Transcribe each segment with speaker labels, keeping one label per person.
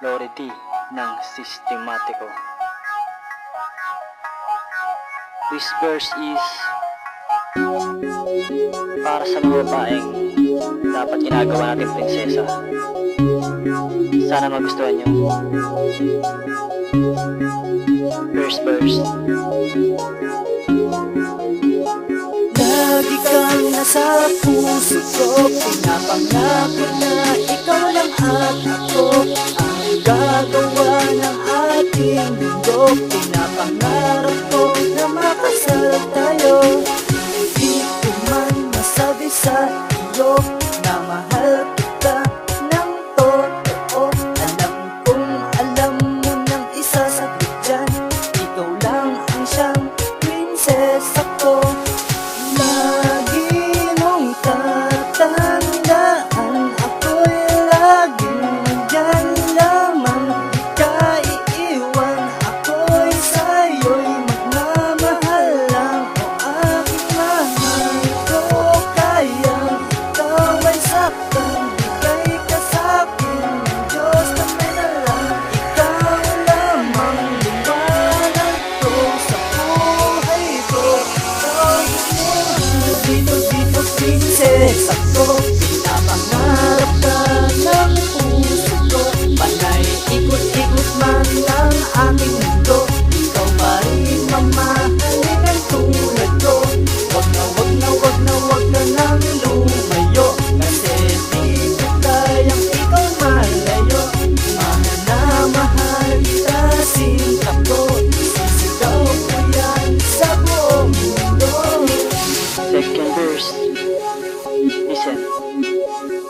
Speaker 1: Lore D ng sistematiko. This verse is para sa mga babaeng dapat ginagawa natin prinsesa. Sana magustuhan nyo. First verse.
Speaker 2: Lagi kang nasa puso ko Pinapangako na ikaw lang at ako inside your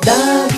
Speaker 2: Dale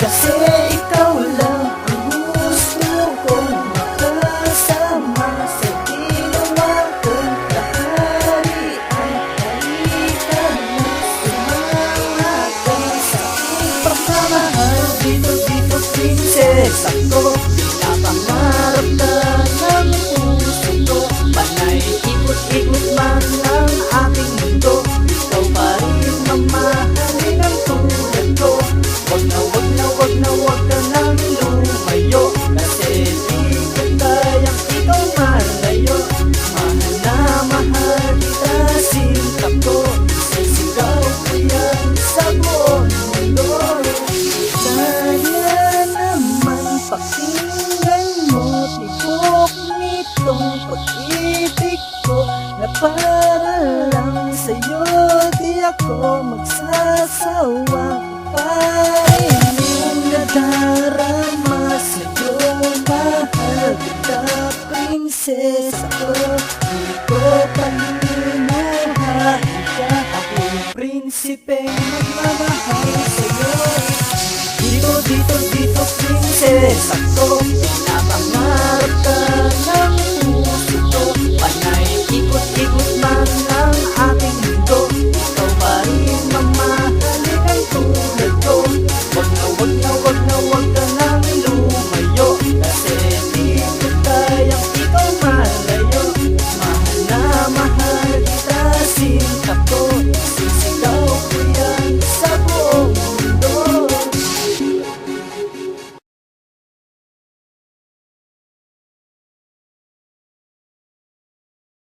Speaker 2: Kasi ikaw lang ang gusto kong makasama Sa ginawa kong kaharian Halika na. Sumama ka sa aking pagmamahal. Dito, dito, princess Para lang sa'yo di ako magsasawa. Painin na darama sa'yo Mahal kita prinsesa ko. Hindi ko panininahain ka. Ako'y prinsipeng magmamahal.